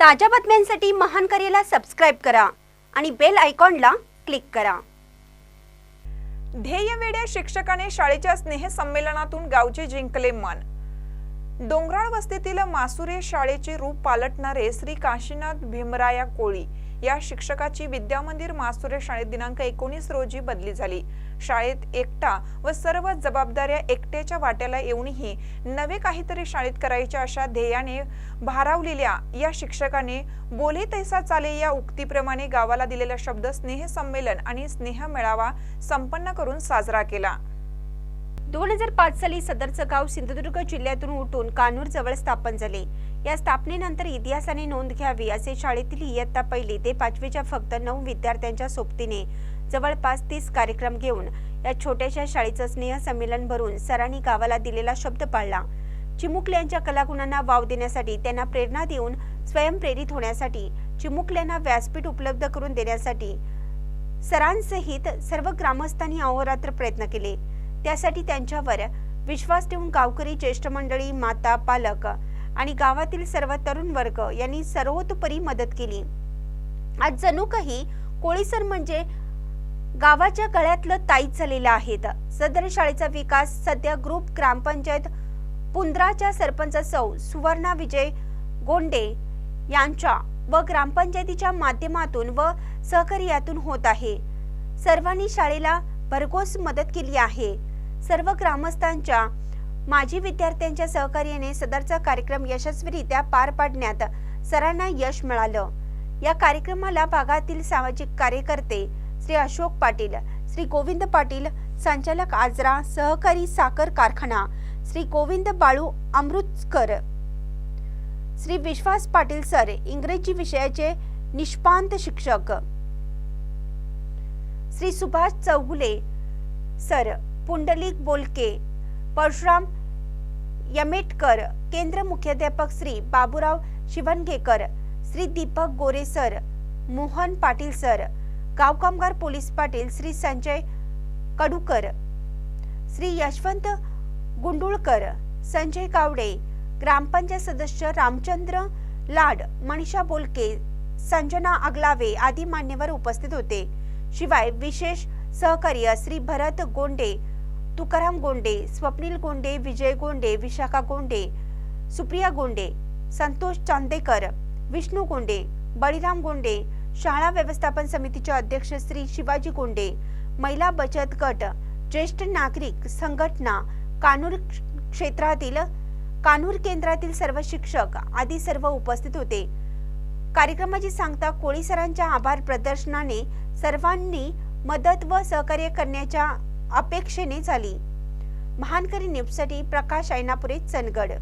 ताज्या बातम्यांसाठी महान करेला सबस्क्राईब करा आणि बेल आयकॉनला क्लिक करा. ध्येयवेड्या शिक्षकाने शाळेच्या स्नेहसंमेलनातून गावचे जिंकले मन. डोंगराळ वस्तीतील मासुरे शाळेचे रूप पालटणारे श्री काशीनाथ भीमराया कोळी या शिक्षकाची विद्यामंदिर मासुरे शाळेत दिनांक एकोणीस रोजी बदली झाली. शाळेत एकटा व सर्व जबाबदाऱ्या एकट्याच्या वाट्याला येऊनही नवे काहीतरी शाळेत करायच्या अशा ध्येयाने भारावलेल्या या शिक्षकाने बोले तैसा चाले या उक्तीप्रमाणे गावाला दिलेला शब्द स्नेह संमेलन आणि स्नेह मेळावा संपन्न करून साजरा केला. दोन हजार पाच साली सदरचं गाव सिंधुदुर्ग जिल्ह्यातून उठून कानूर जवळ स्थापन झाले. या स्थापनेनंतर इतिहासाने नोंद घ्यावी असे शाळेतील इयत्ता पहिली ते पाचवीच्या फक्त नऊ विद्यार्थ्यांच्या सोबतीने जवळपास तीस कार्यक्रम घेऊन या छोट्याशा शाळेचं स्नेह संमेलन भरून सरांनी गावाला दिलेला शब्द पाळला. चिमुकल्यांच्या कलागुणांना वाव देण्यासाठी त्यांना प्रेरणा देऊन स्वयंप्रेरित होण्यासाठी चिमुकल्यांना व्यासपीठ उपलब्ध करून देण्यासाठी सरांसहित सर्व ग्रामस्थांनी अहोरात्र प्रयत्न केले. त्यासाठी त्यांच्यावर विश्वास ठेवून गावकरी ज्येष्ठ मंडळी माता पालक आणि गावातील सर्व तरुण वर्ग यांनी सर्वतोपरी मदत केली. आज जणू काही कोळीसर म्हणजे गावाच्या गळ्यातलं ताईत झालेलं आहेत. सदर शाळेचा विकास सध्या ग्रुप ग्रामपंचायत पुंद्राच्या सरपंच सौ सुवर्णा विजय गोंडे यांच्या व ग्रामपंचायतीच्या माध्यमातून व सहकार्यातून होत आहे. सर्वांनी शाळेला भरघोस मदत केली आहे. सर्व ग्रामस्थांच्या माजी विद्यार्थ्यांच्या सहकार्याने सदरचा कार्यक्रम यशस्वीरित्या पार पाडण्यात सरांना यश मिळालं. या कार्यक्रमाला भागातील सामाजिक कार्यकर्ते श्री अशोक पाटील श्री गोविंद पाटील संचालक आजरा सहकारी साखर कारखाना श्री गोविंद बाळू अमृतकर श्री विश्वास पाटील सर इंग्रजी विषयाचे निष्पांत शिक्षक श्री सुभाष चौगुले सर पुंडलिक बोलके परशुराम यमेटकर केंद्र मुख्याध्यापक श्री बाबूराव शिवणगेकर श्री दीपक गोरे सर मोहन पाटील सर गाव कामगार पोलीस पाटील श्री संजय कडूकर श्री यशवंत गुंडुळकर संजय कावडे ग्रामपंचायत सदस्य रामचंद्र लाड मनीषा बोलके संजना अगलावे आदी मान्यवर उपस्थित होते. शिवाय विशेष सहकार्य श्री भरत गोंडे तुकाराम गोंडे स्वप्नील गोंडे विजय गोंडे विशाखा गोंडे सुप्रिया गोंडे संतोष चांदेकर विष्णू गोंडे बळीराम गोंडे शाळा व्यवस्थापन समितीचे अध्यक्ष श्री शिवाजी गोंडे महिला बचत गट ज्येष्ठ नागरिक संघटना कानूर क्षेत्रातील कानूर केंद्रातील सर्व शिक्षक आदी सर्व उपस्थित होते. कार्यक्रमाची सांगता कोळी सरांच्या आभार प्रदर्शनाने सर्वांनी मदत व सहकार्य करण्याच्या अपेक्षेने झाली महानकरी न्यूजसाठी प्रकाश ऐनापुरे चनगड